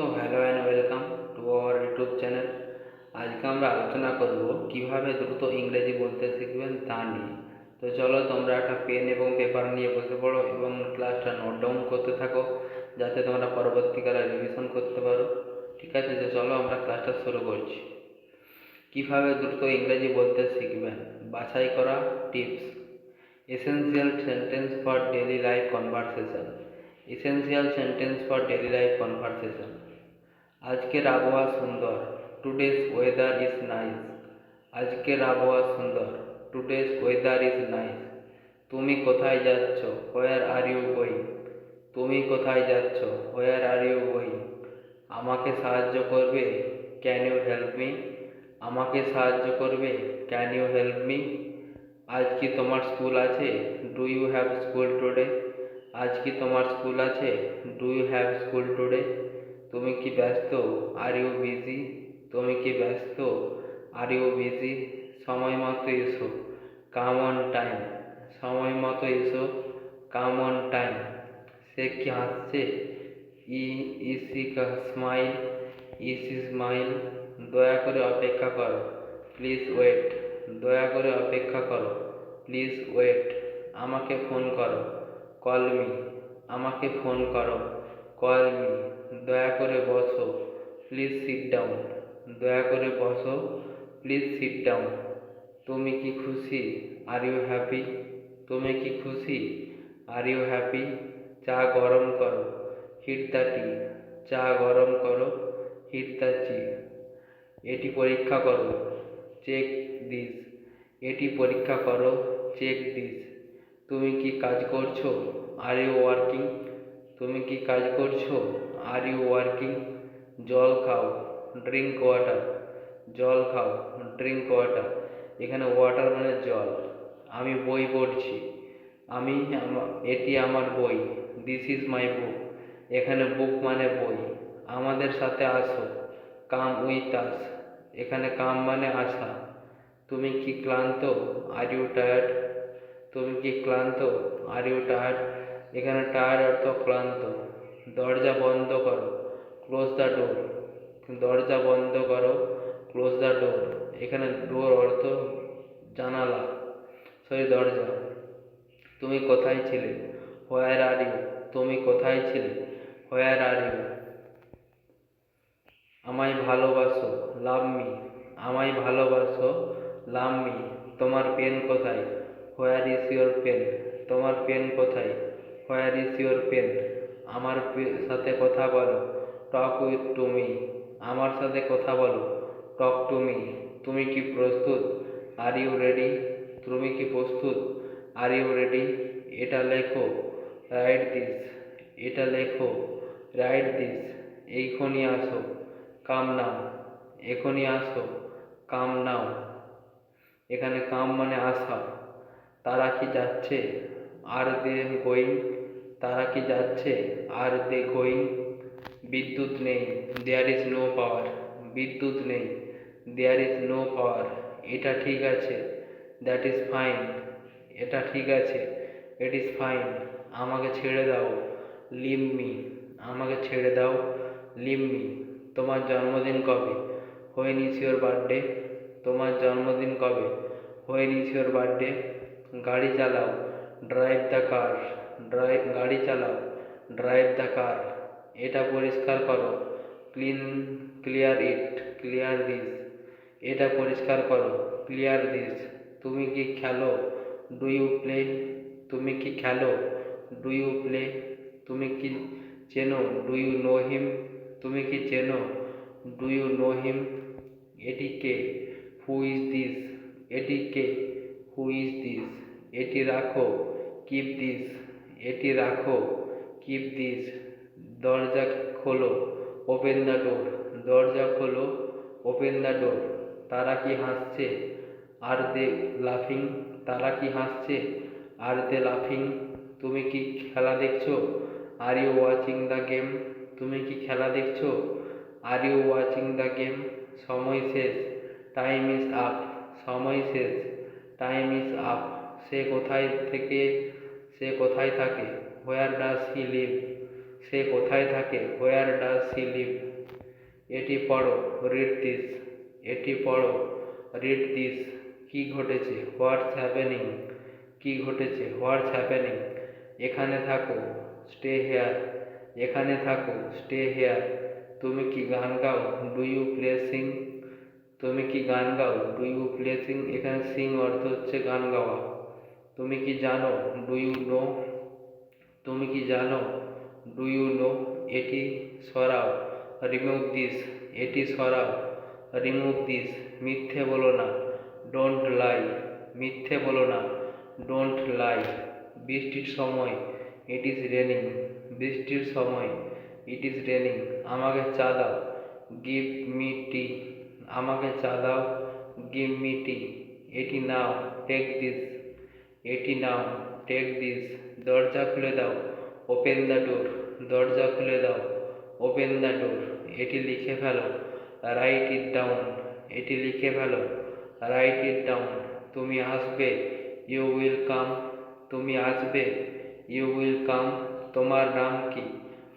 So hello and welcome to our YouTube channel আজকে আমরা আলোচনা করব কীভাবে দ্রুত ইংরেজি বলতে শিখবেন তা নিয়ে। তো চলো তোমরা একটা পেন এবং পেপার নিয়ে বসে পড়ো এবং ক্লাসটা নোট ডাউন করতে থাকো, যাতে তোমরা পরবর্তীকালে রিভিশন করতে পারো। ঠিক আছে, তো চলো আমরা ক্লাসটা শুরু করছি। কীভাবে দ্রুত ইংরেজি বলতে শিখবেন? বাছাই করা tips. Essential sentence for daily life conversation essential sentence for daily life conversation আজকের আবহাওয়া সুন্দর টুডেস ওয়েদার ইজ নাইস আজকের আবহাওয়া সুন্দর টুডেস ওয়েদার ইজ নাইস তুমি কোথায় যাচ্ছ? হোয়ার আর ইউ গোয়িং তুমি কোথায় যাচ্ছ? হোয়ার আর ইউ গোয়িং আমাকে সাহায্য করবে? ক্যান ইউ হেল্প মি আমাকে সাহায্য করবে? ক্যান ইউ হেল্প মি আজ কি তোমার স্কুল আছে? Do you have school today আজ কি তোমার স্কুল আছে? Do you have school today তুমি কি ব্যস্ত? আর ইউ বিজি তুমি কি ব্যস্ত? আর ইউ বিজি সময় মতো এসো। কাম অন টাইম সময় মতো এসো। কাম অন টাইম সে কি হাসছে? ই is he smile is he smile দয়া করে অপেক্ষা করো। প্লিজ ওয়েট দয়া করে অপেক্ষা করো। প্লিজ ওয়েট আমাকে ফোন করো। কল মি আমাকে ফোন করো। কল মি দয়া করে বসো প্লিজ সিট ডাউন দয়া করে বসো প্লিজ সিট ডাউন তুমি কি খুশি? আর ইউ হ্যাপি তুমি কি খুশি? আর ইউ হ্যাপি চা গরম করো হিট দ্য টি চা গরম করো হিট দ্য এটি পরীক্ষা করো চেক দিস এটি পরীক্ষা করো চেক দিস তুমি কি কাজ করছ? আর ইউ ওয়ার্কিং তুমি কি কাজ করছ? আর ইউ ওয়ার্কিং জল খাও ড্রিঙ্ক ওয়াটার জল খাও ড্রিঙ্ক ওয়াটার এখানে ওয়াটার মানে জল। আমি বই পড়ছি। আমি এটি আমার বই। দিস ইজ মাই বুক এখানে বুক মানে বই। আমাদের সাথে আসো। কাম উইথ আস এখানে কাম মানে আসা। তুমি কি ক্লান্ত? আর ইউ টায়ার্ড তুমি কি ক্লান্ত? আর ইউ টায়ার্ড এখানে টায়ার্ড অর্থ ক্লান্ত। দরজা বন্ধ করো। ক্লোজ দ্য ডোর দরজা বন্ধ করো। ক্লোজ দ্য ডোর এখানে ডোর অর্থ জানালা। সরি দরজা। তুমি কোথায় ছিলে? হোয়ার আর ইউ তুমি কোথায় ছিলে? হোয়ার আর ইউ আমায় ভালোবাসো লাভ মি আমায় ভালোবাসো লাভ মি তোমার পেন কোথায়? হোয়ার ইজ ইউর পেন তোমার পেন কোথায়? হোয়ার ইজ ইউর পেন আমার সাথে কথা বলো। টক উইথ টু মি আমার সাথে কথা বলো। টক টু মি তুমি কি প্রস্তুত? আর ইউ রেডি তুমি কি প্রস্তুত? আর ইউ রেডি এটা লেখো। রাইট দিস এটা লেখো। রাইট দিস এইখনই আসো। কাম নাও। এখনই আসো। কাম নাও। এখানে কাম মানে আসা। তারা কি যাচ্ছে? আর দে গোয়িং তারা কি যাচ্ছে? আর দে গোয়িং বিদ্যুৎ নেই। দেয়ার ইজ নো পাওয়ার বিদ্যুৎ নেই। দেয়ার ইজ নো পাওয়ার এটা ঠিক আছে। দ্যাট ইজ ফাইন এটা ঠিক আছে। ইট ইজ ফাইন আমাকে ছেড়ে দাও। লিভ আমাকে ছেড়ে দাও। লিভ তোমার জন্মদিন কবে? হোয়েন ইজ বার্থডে তোমার জন্মদিন কবে? হোয়েন ইজ বার্থডে গাড়ি চালাও। ড্রাইভ দ্য কার ড্রাইভ গাড়ি চালাও ড্রাইভ দ্য কার এটা পরিষ্কার করো clean clear it clear this এটা পরিষ্কার করো ক্লিয়ার দিস তুমি কি খেলো ডু ইউ প্লে তুমি কি খেলো ডু ইউ প্লে তুমি কি চেনো ডু ইউ নো হিম তুমি কি চেনো ডু ইউ নো হিম এটি কে হু ইজ দিস এটি কে হু ইজ দিস এটি রাখো কিপ দিস এটি রাখো। কিপ দিস দরজা খোলো, ওপেন দ্য ডোর। দরজা খোলো, ওপেন দ্য ডোর। তারা কি হাসছে? আর দে লাফিং? তারা কি হাসছে? আর দে লাফিং? তুমি কি খেলা দেখছ? Are you watching the game? তুমি কি খেলা দেখছ? Are you watching the game? সময় শেষ। Time is up. সময় শেষ। Time is up. সে কোথায় থেকে সে কোথায় থাকে? হোয়ার ডাজ হি লিভ সে কোথায় থাকে? হোয়ার ডাজ সি লিভ এটি পড়ো রিড দিস এটি পড়ো রিড দিস কি ঘটেছে? হোয়াটস হ্যাপেনিং কি ঘটেছে? হোয়াটস হ্যাপেনিং এখানে থাকো স্টে হেয়ার এখানে থাকো স্টে হেয়ার তুমি কি গান গাও? ডু ইউ প্লে সিং তুমি কি গান গাও? ডু ইউ প্লে সিং এখানে সিং অর্থ হচ্ছে গান গাওয়া। তুমি কি জানো ডু ইউ নো তুমি কি জানো ডু ইউ নো এটি সরাও রিমুভ দিস এটি সরাও রিমুভ দিস মিথ্যে বলো না ডোন্ট লাই মিথ্যে বলো না ডোন্ট লাই বৃষ্টির সময় ইট ইজ রেনিং বৃষ্টির সময় ইট ইজ রেনিং আমাকে চা দাও গিভ মি টি আমাকে চা দাও গিভ মি টি এটি নাও টেক দিস এটি নাও টেক দিস দরজা খুলে দাও ওপেন দ্য ডোর দরজা খুলে দাও ওপেন দ্য ডোর এটি লিখে ফেলো রাইট ইট ডাউন এটি লিখে ফেলো রাইট ইট ডাউন তুমি আসবে ইউ উইল কাম তুমি আসবে ইউ উইল কাম তোমার নাম কি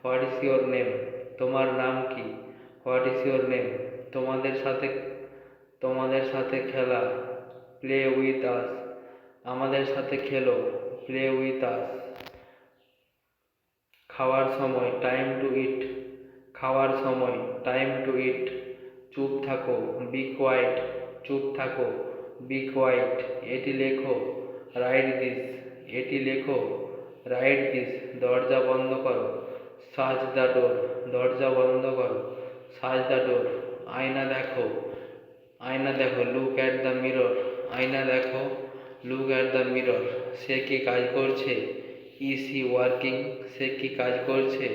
হোয়াট ইজ ইয়োর নেম তোমার নাম কি হোয়াট ইজ ইয়োর নেম তোমাদের সাথে তোমাদের সাথে খেলা প্লে উইথ আস আমাদের সাথে খেলো প্লে উইথ আস খাওয়ার সময় টাইম টু ইট খাওয়ার সময় টাইম টু ইট চুপ থাকো বি কোয়াইট চুপ থাকো বি কোয়াইট এটি লেখো রাইট দিস এটি লেখো রাইট দিস দরজা বন্ধ করো সাজ দ্য ডোর। দরজা বন্ধ করো সাজ দ্য ডোর। আয়না দেখো আয়না দেখো লুক অ্যাট দ্য মিরর আয়না দেখো লুক অ্যাট দ্য মিরর, সে কি কাজ করছে? ইজ হি ওয়ার্কিং সে কি কাজ করছে?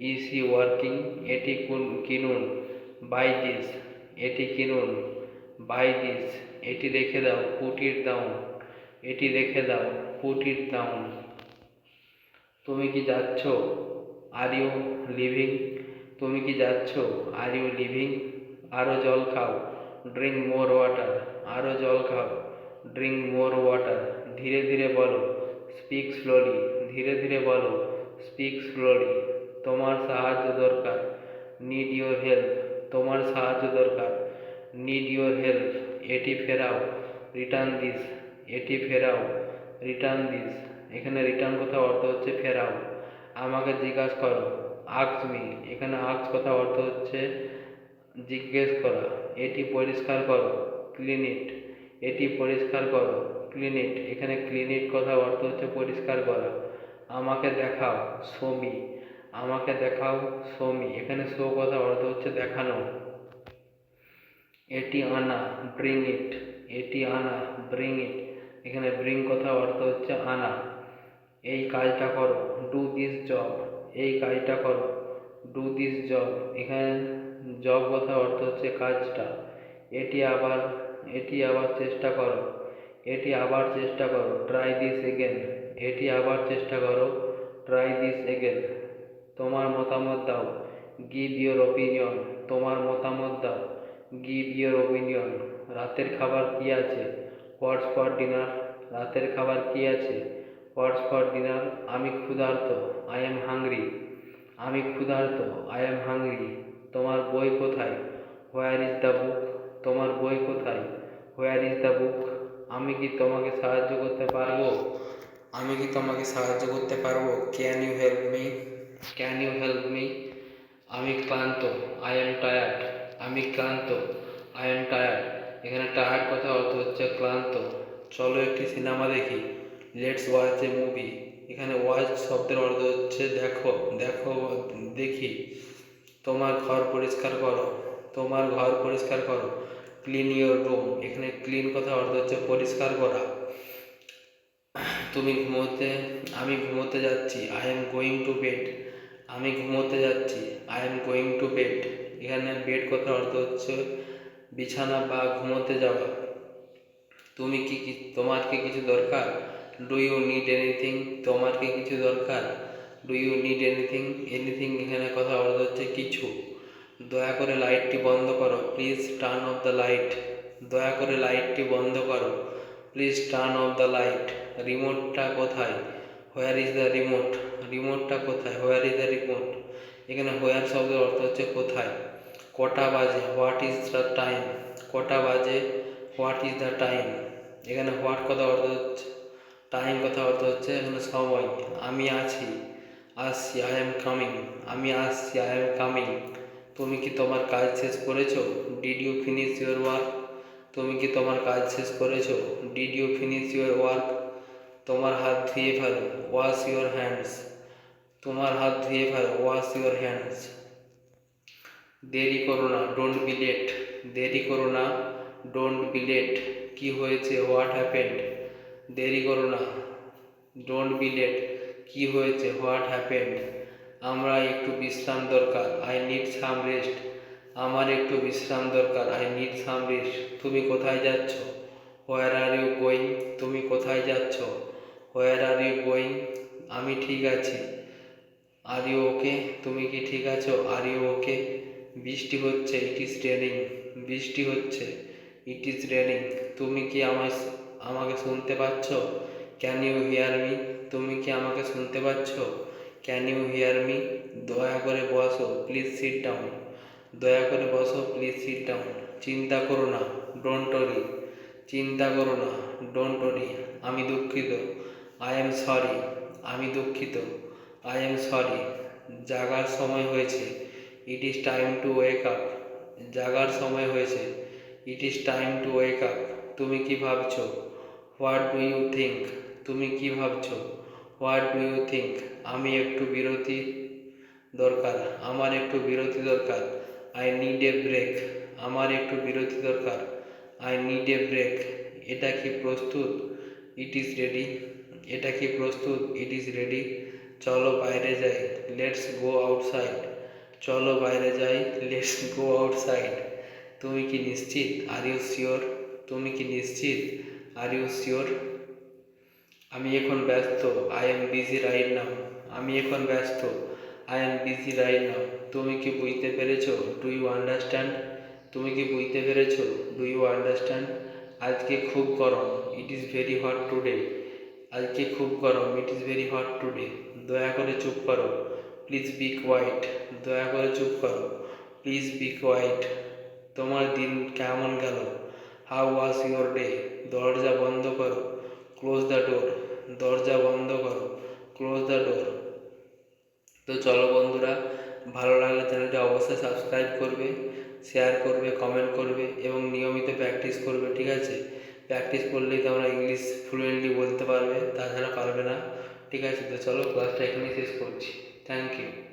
ইজ হি ওয়ার্কিং এটি কুন- কিনুন? বাই দিস এটি কিনুন। বাই দিস এটি রেখে দাও পুট ইট ডাউন এটি রেখে দাও পুট ইট ডাউন তুমি কি যাচ্ছ? আর ইউ লিভিং তুমি কি যাচ্ছ? আর ইউ লিভিং আরও জল খাও। ড্রিঙ্ক মোর ওয়াটার আরও জল খাও। ড্রিঙ্ক মোর ওয়াটার ধীরে ধীরে বলো। স্পিক স্লোলি ধীরে ধীরে বলো। স্পিক স্লোলি তোমার সাহায্য দরকার। নিড ইউর হেল্প তোমার সাহায্য দরকার। নিড ইউর হেল্প এটি ফেরাও। রিটার্ন দিস এটি ফেরাও। রিটার্ন দিস এখানে রিটার্ন কথা অর্থ হচ্ছে ফেরাও। আমাকে জিজ্ঞাসা করো। আক্স মি এখানে আক্স কথা অর্থ হচ্ছে জিজ্ঞেস করা। এটি পরিষ্কার করো। ক্লিন ইট এটি পরিষ্কার করো। ক্লিন ইট এখানে ক্লিন ইট কথা অর্থ হচ্ছে পরিষ্কার করা। আমাকে দেখাও সমি আমাকে দেখাও সমি এখানে শো কথা অর্থ হচ্ছে দেখানো। এটি আনা ব্রিং ইট এটি আনা ব্রিং ইট এখানে ব্রিং কথা অর্থ হচ্ছে আনা। এই কাজটা করো ডু দিস জব এই কাজটা করো ডু দিস জব এখানে জব কথা অর্থ হচ্ছে কাজটা। এটি আবার এটি আবার চেষ্টা করো। এটি আবার চেষ্টা করো। ট্রাই দিস এগেন এটি আবার চেষ্টা করো। ট্রাই দিস এগেন তোমার মতামত দাও। গিভ ইয়োর ওপিনিয়ন তোমার মতামত দাও। গিভ ইয়োর ওপিনিয়ন রাতের খাবার কি আছে? হোয়াটস ফর ডিনার রাতের খাবার কি আছে? হোয়াটস ফর ডিনার আমি ক্ষুধার্ত। আই এম হাংরি আমি ক্ষুধার্ত। আই এম হাংরি তোমার বই কোথায়? হোয়ার ইজ দ্য বুক তোমার বই কোথায়? হোয়ার ইজ দ্য বুক আমি কি তোমাকে সাহায্য করতে পারব? আমি কি তোমাকে সাহায্য করতে পারব? Can you help me can you help me আমি ক্লান্ত আই এম টায়ার্ড আমি ক্লান্ত আই এম টায়ার্ড এখানে টায়ার্ড কথা অর্থ হচ্ছে ক্লান্ত। চলো একটি সিনেমা দেখি। লেটস ওয়াচ এ মুভি এখানে ওয়াচ শব্দের অর্থ হচ্ছে দেখো দেখো দেখি। তোমার ঘর পরিষ্কার করো। তোমার ঘর পরিষ্কার করো। ক্লিন ইয়োর রুম এখানে ক্লিন কথা অর্থ হচ্ছে পরিষ্কার করা। তুমি ঘুমোতে, আমি ঘুমোতে যাচ্ছি। I am going to bed আমি ঘুমোতে যাচ্ছি। I am going to bed এখানে বেড কথার অর্থ হচ্ছে বিছানা বা ঘুমোতে যাওয়া। তুমি কি কি, তোমার কি কিছু দরকার? ডু ইউ নিড এনিথিং তোমার কি কিছু দরকার? Do you need anything anything এখানে কথা অর্থ হচ্ছে কিছু। দয়া করে লাইটটি বন্ধ করো। Please turn off the light. দয়া করে লাইটটি বন্ধ করো। Please turn off the light. রিমোটটা কোথায়? Where is the remote? রিমোটটা কোথায়? Where is the remote? এখানে হোয়ার শব্দের অর্থ হচ্ছে কোথায়? কটা বাজে? What is the time? কটা বাজে? What is the time? এখানে হোয়াট কথা অর্থ হচ্ছে, টাইম কথা অর্থ হচ্ছে এখানে সময়। আমি আছি। আসছি, আই এম কামিং। আমি আসছি, আই এম কামিং। তুমি কি তোমার কাজ শেষ করেছ? Did you finish your work তুমি কি তোমার কাজ শেষ করেছ? Did you finish your work তোমার হাত ধুয়ে ফেলো ওয়াশ ইউর হ্যান্ডস তোমার হাত ধুয়ে ফেলো ওয়াশ ইউর হ্যান্ডস দেরি করো না ডোন্ট বি লেট দেরি করো না ডোন্ট বি লেট কি হয়েছে? হোয়াট হ্যাপেন্ড দেরি করো না ডোন্ট বি লেট কি হয়েছে? হোয়াট হ্যাপেন্ড আমরা একটু বিশ্রাম দরকার আই নিড সাম রেস্ট আমার একটু বিশ্রাম দরকার আই নিড সাম রেস্ট তুমি কোথায় যাচ্ছ? হোয়ার আর ইউ গোয়িং তুমি কোথায় যাচ্ছ? হোয়ার আর ইউ গোয়িং আমি ঠিক আছি। আর ইউ ওকে তুমি কি ঠিক আছো? আর ইউ ওকে বৃষ্টি হচ্ছে ইট ইজ রেনিং বৃষ্টি হচ্ছে ইট ইজ রেনিং তুমি কি আমায় আমাকে শুনতে পাচ্ছ? ক্যান ইউ হিয়ার মি তুমি কি আমাকে শুনতে পাচ্ছ? ক্যান ইউ হিয়ার মি দয়া করে বসো প্লিজ সিট ডাউন দয়া করে বসো প্লিজ সিট ডাউন চিন্তা করো না ডোন্ট ওরি চিন্তা করো না ডোন্ট ওরি আমি দুঃখিত। আই এম সরি আমি দুঃখিত। আই এম সরি জাগার সময় হয়েছে। It is time to wake up জাগার সময় হয়েছে। It is time to wake up তুমি কি ভাবছ? হোয়াট ডু ইউ থিঙ্ক তুমি কি ভাবছ? হোয়াট ডু ইউ থিঙ্ক আমি একটু বিরতি দরকার, আমার একটু বিরতি দরকার। আই নিড এ ব্রেক, আমার একটু বিরতি দরকার। আই নিড এ ব্রেক, এটা কি প্রস্তুত? ইট ইজ রেডি, এটা কি প্রস্তুত? It is ready. চলো বাইরে যাই, লেটস গো আউটসাইড। চলো বাইরে যাই, লেটস গো আউটসাইড। তুমি কি নিশ্চিত? Are you sure? তুমি কি নিশ্চিত? Are you sure? আমি এখন ব্যস্ত I am busy right now আমি এখন ব্যস্ত I am busy right now তুমি কি বুঝতে পেরেছ? ডু ইউ আন্ডারস্ট্যান্ড তুমি কি বুঝতে পেরেছ? ডু ইউ আন্ডারস্ট্যান্ড আজকে খুব গরম। It is very hot today আজকে খুব গরম। It is very hot today দয়া করে চুপ করো। প্লিজ বি কোয়াইট দয়া করে চুপ করো। প্লিজ বি কোয়াইট তোমার দিন কেমন গেল? হাউ ওয়াজ ইউর ডে দরজা বন্ধ করো। ক্লোজ দ্য ডোর দরজা বন্ধ করো। ক্লোজ দ্য ডোর তো চলো বন্ধুরা, ভালো লাগলে চ্যানেলটা অবশ্যই সাবস্ক্রাইব করবে শেয়ার করবে কমেন্ট করবে এবং নিয়মিত প্র্যাকটিস করবে, ঠিক আছে? প্র্যাকটিস করলেই তোমরা ইংলিশ ফ্লুয়েন্টলি বলতে পারবে, তাছাড়া পারবে না, ঠিক আছে? তো চলো ক্লাসটা এখানেই শেষ করছি। Thank you